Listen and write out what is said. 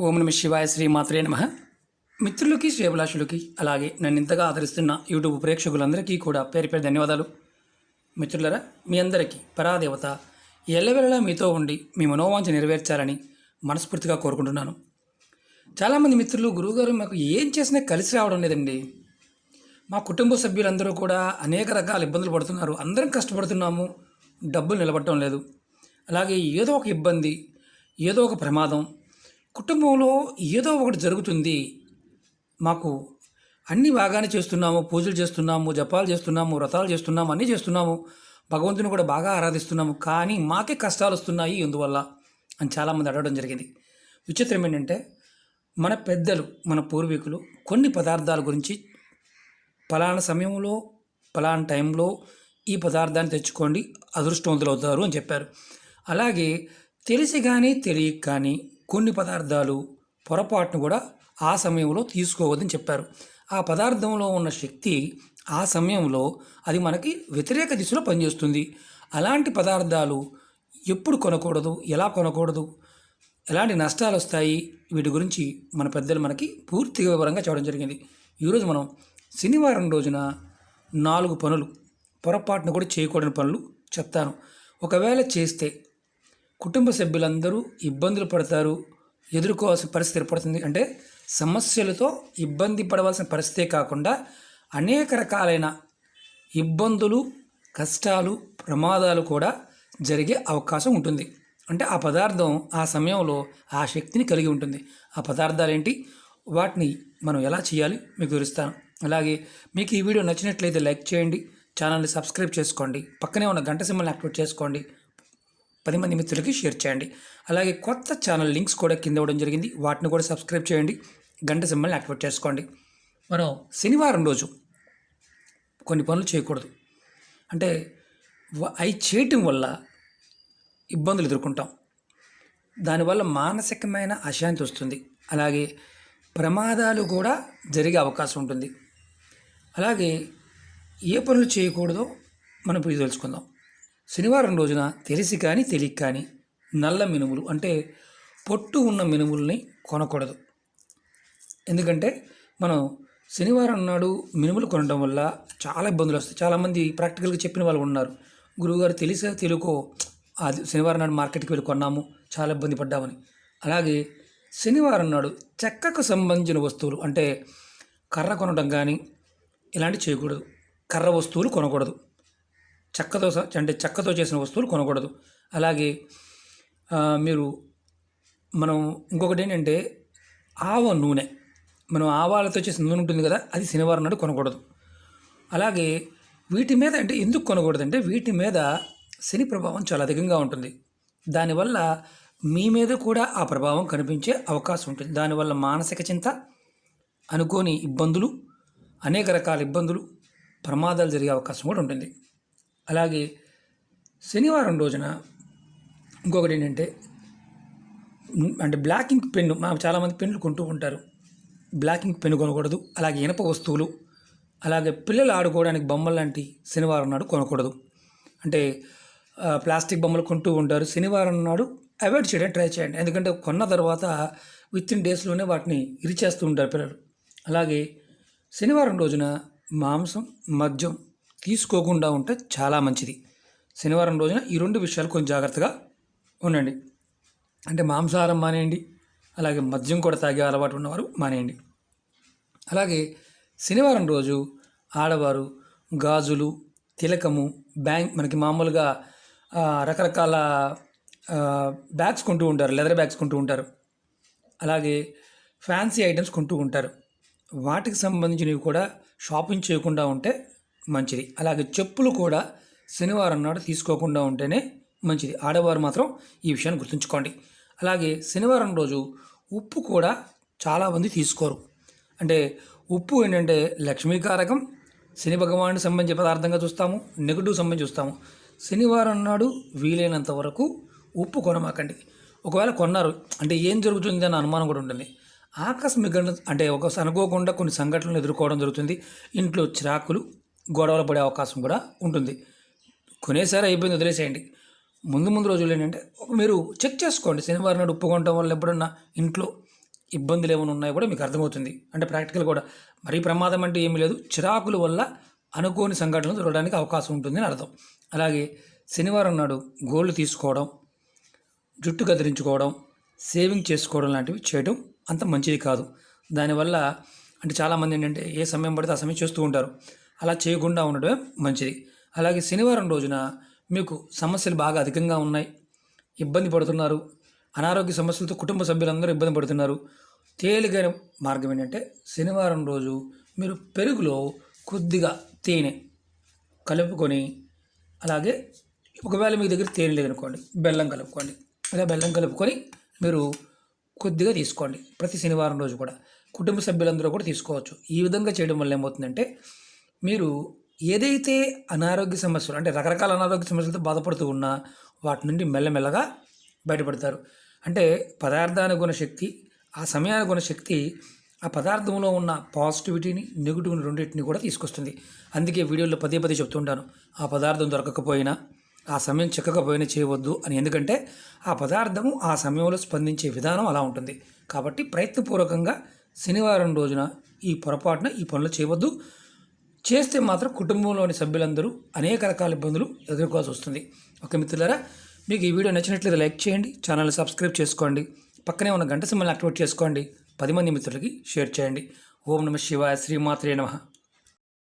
ఓం నమ శివాయ శ్రీ మాత్రే నమ. మిత్రులకి శ్రేభిలాషులకి అలాగే నన్ను ఇంతగా ఆదరిస్తున్న యూట్యూబ్ ప్రేక్షకులందరికీ కూడా పేరు పేరు ధన్యవాదాలు. మిత్రులరా మీ అందరికీ పరాదేవత ఎల్లవెల్లలా మీతో ఉండి మీ మనోవాంఛ నెరవేర్చాలని మనస్ఫూర్తిగా కోరుకుంటున్నాను. చాలామంది మిత్రులు గురువుగారు మాకు ఏం చేసినా కలిసి రావడం లేదండి. మా కుటుంబ సభ్యులందరూ కూడా అనేక రకాల ఇబ్బందులు పడుతున్నారు. అందరం కష్టపడుతున్నాము డబ్బులు నిలబడటం లేదు. అలాగే ఏదో ఒక ఇబ్బంది ఏదో ఒక ప్రమాదం కుటుంబంలో ఏదో ఒకటి జరుగుతుంది. మాకు అన్నీ బాగానే చేస్తున్నాము. పూజలు చేస్తున్నాము. జపాలు చేస్తున్నాము. వ్రతాలు చేస్తున్నాము. అన్నీ చేస్తున్నాము. భగవంతుని కూడా బాగా ఆరాధిస్తున్నాము. కానీ మాకే కష్టాలు వస్తున్నాయి. ఎందువల్ల? అని చాలామంది అడగడం జరిగింది. విచిత్రం ఏంటంటే మన పెద్దలు మన పూర్వీకులు కొన్ని పదార్థాల గురించి ఫలానా సమయంలో ఫలానా టైంలో ఈ పదార్థాన్ని తెచ్చుకోండి. అదృష్టవంతులు అవుతారు అని చెప్పారు. అలాగే తెలిసి కానీ తెలియక కానీ కొన్ని పదార్థాలు పొరపాటును కూడా ఆ సమయంలో తీసుకోవద్దని చెప్పారు. ఆ పదార్థంలో ఉన్న శక్తి ఆ సమయంలో అది మనకి వ్యతిరేక దిశలో పనిచేస్తుంది. అలాంటి పదార్థాలు ఎప్పుడు కొనకూడదు ఎలా కొనకూడదు ఎలాంటి నష్టాలు వస్తాయి వీటి గురించి మన పెద్దలు మనకి పూర్తిగా వివరంగా చెప్పడం జరిగింది. ఈరోజు మనం శనివారం రోజున నాలుగు పనులు పొరపాటున కూడా చేయకూడని పనులు చెప్తాను. ఒకవేళ చేస్తే కుటుంబ సభ్యులందరూ ఇబ్బందులు పడతారు ఎదుర్కోవాల్సిన పరిస్థితి ఏర్పడుతుంది అంటే సమస్యలతో ఇబ్బంది పడవలసిన పరిస్థితే కాకుండా అనేక రకాలైన ఇబ్బందులు కష్టాలు ప్రమాదాలు కూడా జరిగే అవకాశం ఉంటుంది. అంటే ఆ పదార్థం ఆ సమయంలో ఆ శక్తిని కలిగి ఉంటుంది. ఆ పదార్థాలు ఏంటి? వాటిని మనం ఎలా చేయాలి? మీకు వివరిస్తాను. అలాగే మీకు ఈ వీడియో నచ్చినట్లయితే లైక్ చేయండి ఛానల్ని సబ్స్క్రైబ్ చేసుకోండి పక్కనే ఉన్న గంట సింబల్ని యాక్టివేట్ చేసుకోండి. పది మంది మిత్రులకి షేర్ చేయండి. అలాగే కొత్త ఛానల్ లింక్స్ కూడా కింద ఇవ్వడం జరిగింది. వాటిని కూడా సబ్స్క్రైబ్ చేయండి. గంట సింబల్ని యాక్టివేట్ చేసుకోండి. మనం శనివారం రోజు కొన్ని పనులు చేయకూడదు. అంటే అవి చేయటం వల్ల ఇబ్బందులు ఎదుర్కొంటాం. దానివల్ల మానసికమైన అశాంతి వస్తుంది. అలాగే ప్రమాదాలు కూడా జరిగే అవకాశం ఉంటుంది. అలాగే ఏ పనులు చేయకూడదో మనం ఇప్పుడు తెలుసుకుందాం. శనివారం రోజున తెలిసి కానీ తెలియక కానీ నల్ల మినుములు అంటే పొట్టు ఉన్న మినుముల్ని కొనకూడదు. ఎందుకంటే మనం శనివారం నాడు మినుములు కొనడం వల్ల చాలా ఇబ్బందులు వస్తాయి. చాలామంది ప్రాక్టికల్గా చెప్పిన వాళ్ళు ఉన్నారు. గురువుగారు తెలిసా తెలుకో అది శనివారం నాడు మార్కెట్కి వెళ్ళి కొన్నాము చాలా ఇబ్బంది పడ్డామని. అలాగే శనివారం నాడు చెక్కకు సంబంధించిన వస్తువులు అంటే కర్ర కొనడం కానీ ఇలాంటివి చేయకూడదు. కర్ర వస్తువులు కొనకూడదు. చెక్కతో అంటే చెక్కతో చేసిన వస్తువులు కొనకూడదు. అలాగే మీరు మనం ఇంకొకటి ఏంటంటే ఆవ నూనె. మనం ఆవాలతో చేసిన నూనె ఉంటుంది కదా అది శనివారం నాడు కొనకూడదు. అలాగే వీటి మీద అంటే ఎందుకు కొనకూడదు అంటే వీటి మీద శని ప్రభావం చాలా అధికంగా ఉంటుంది. దానివల్ల మీ మీద కూడా ఆ ప్రభావం కనిపించే అవకాశం ఉంటుంది. దానివల్ల మానసిక చింత అనుకోని ఇబ్బందులు అనేక రకాల ఇబ్బందులు ప్రమాదాలు జరిగే అవకాశం కూడా ఉంటుంది. అలాగే శనివారం రోజున ఇంకొకటి ఏంటంటే అంటే బ్లాక్ ఇంక్ పెన్ను మా చాలామంది పెన్నులు కొంటూ ఉంటారు. బ్లాక్ ఇంక్ పెన్ను కొనకూడదు అలాగే ఇనప వస్తువులు అలాగే పిల్లలు ఆడుకోవడానికి బొమ్మలు లాంటి శనివారం నాడు కొనకూడదు. అంటే ప్లాస్టిక్ బొమ్మలు కొంటూ ఉంటారు. శనివారం నాడు అవాయిడ్ చేయడానికి ట్రై చేయండి. ఎందుకంటే కొన్న తర్వాత విత్ ఇన్ డేస్లోనే వాటిని ఇరిచేస్తూ ఉంటారు పిల్లలు. అలాగే శనివారం రోజున మాంసం మద్యం తీసుకోకుండా ఉంటే చాలా మంచిది. శనివారం రోజున ఈ రెండు విషయాలు కొంచెం జాగ్రత్తగా ఉండండి. అంటే మాంసాహారం మానేయండి. అలాగే మద్యం కూడా తాగే అలవాటు ఉన్నవారు మానేయండి. అలాగే శనివారం రోజు ఆడవారు గాజులు తిలకము బ్యాంక్ మనకి మామూలుగా రకరకాల బ్యాగ్స్ కొంటూ ఉంటారు. లెదర్ బ్యాగ్స్ కొంటూ ఉంటారు. అలాగే ఫ్యాన్సీ ఐటమ్స్ కొంటూ ఉంటారు. వాటికి సంబంధించినవి కూడా షాపింగ్ చేయకుండా ఉంటే మంచిది. అలాగే చెప్పులు కూడా శనివారం నాడు తీసుకోకుండా ఉంటేనే మంచిది. ఆడవారు మాత్రం ఈ విషయాన్ని గుర్తుంచుకోండి. అలాగే శనివారం రోజు ఉప్పు కూడా చాలామంది తీసుకోరు. అంటే ఉప్పు ఏంటంటే లక్ష్మీకారకం శని భగవానుడికి సంబంధించిన పదార్థంగా చూస్తాము నెగటివ్ సంబంధించి చూస్తాము. శనివారం నాడు వీలైనంత వరకు ఉప్పు కొనమాకండి. ఒకవేళ కొన్నారు అంటే ఏం జరుగుతుంది అన్న అనుమానం కూడా ఉంటుంది. ఆకస్మిక అంటే ఒకసారి అనుకోకుండా కొన్ని సంఘటనలు ఎదుర్కోవడం జరుగుతుంది. ఇంట్లో చిరాకులు గొడవలు పడే అవకాశం కూడా ఉంటుంది. కొనేసారి అయిపోయింది వదిలేసేయండి. ముందు ముందు రోజులు ఏంటంటే మీరు చెక్ చేసుకోండి. శనివారం నాడు ఉప్పు కొనడం వల్ల ఎప్పుడన్నా ఇంట్లో ఇబ్బందులు ఏమైనా ఉన్నాయో కూడా మీకు అర్థమవుతుంది. అంటే ప్రాక్టికల్ కూడా. మరీ ప్రమాదం అంటే ఏమీ లేదు. చిరాకుల వల్ల అనుకోని సంఘటనలు జరగడానికి అవకాశం ఉంటుంది అర్థం. అలాగే శనివారం నాడు గోళ్ళు తీసుకోవడం జుట్టు కదిలించుకోవడం సేవింగ్ చేసుకోవడం లాంటివి చేయడం అంత మంచిది కాదు. దానివల్ల అంటే చాలామంది ఏంటంటే ఏ సమయం పడితే ఆ సమయం చేస్తూ ఉంటారు. అలా చేయకుండా ఉండడమే మంచిది. అలాగే శనివారం రోజున మీకు సమస్యలు బాగా అధికంగా ఉన్నాయి. ఇబ్బంది పడుతున్నారు. అనారోగ్య సమస్యలతో కుటుంబ సభ్యులందరూ ఇబ్బంది పడుతున్నారు. తేలికైన మార్గం ఏంటంటే శనివారం రోజు మీరు పెరుగులో కొద్దిగా తేనె కలుపుకొని అలాగే ఒకవేళ మీ దగ్గర తేనె లేదనుకోండి బెల్లం కలుపుకోండి. ఇలా బెల్లం కలుపుకొని మీరు కొద్దిగా తీసుకోండి. ప్రతి శనివారం రోజు కూడా కుటుంబ సభ్యులందరూ కూడా తీసుకోవచ్చు. ఈ విధంగా చేయడం వల్ల ఏమవుతుందంటే మీరు ఏదైతే అనారోగ్య సమస్యలు అంటే రకరకాల అనారోగ్య సమస్యలతో బాధపడుతూ ఉన్నా వాటి నుండి మెల్లమెల్లగా బయటపడతారు. అంటే పదార్థానికి ఉన్న శక్తి ఆ సమయానికి ఉన్న శక్తి ఆ పదార్థంలో ఉన్న పాజిటివిటీని నెగిటివ్ని రెండింటిని కూడా తీసుకొస్తుంది. అందుకే వీడియోలో పదే పదే చెప్తుంటాను ఆ పదార్థం దొరకకపోయినా ఆ సమయం చిక్కకపోయినా చేయవద్దు అని. ఎందుకంటే ఆ పదార్థము ఆ సమయంలో స్పందించే విధానం అలా ఉంటుంది. కాబట్టి ప్రయత్నపూర్వకంగా శనివారం రోజున ఈ పొరపాటున ఈ పనులు చేయవద్దు. చేస్తే మాత్రం కుటుంబంలోని సభ్యులందరూ అనేక రకాల ఇబ్బందులు ఎదుర్కోవాల్సి వస్తుంది. ఓకే మిత్రులారా మీకు ఈ వీడియో నచ్చినట్లయితే లైక్ చేయండి ఛానల్ని సబ్స్క్రైబ్ చేసుకోండి పక్కనే ఉన్న గంట సింబల్ని యాక్టివేట్ చేసుకోండి పది మంది మిత్రులకి షేర్ చేయండి. ఓం నమ శివాయ శ్రీమాత్రే నమః.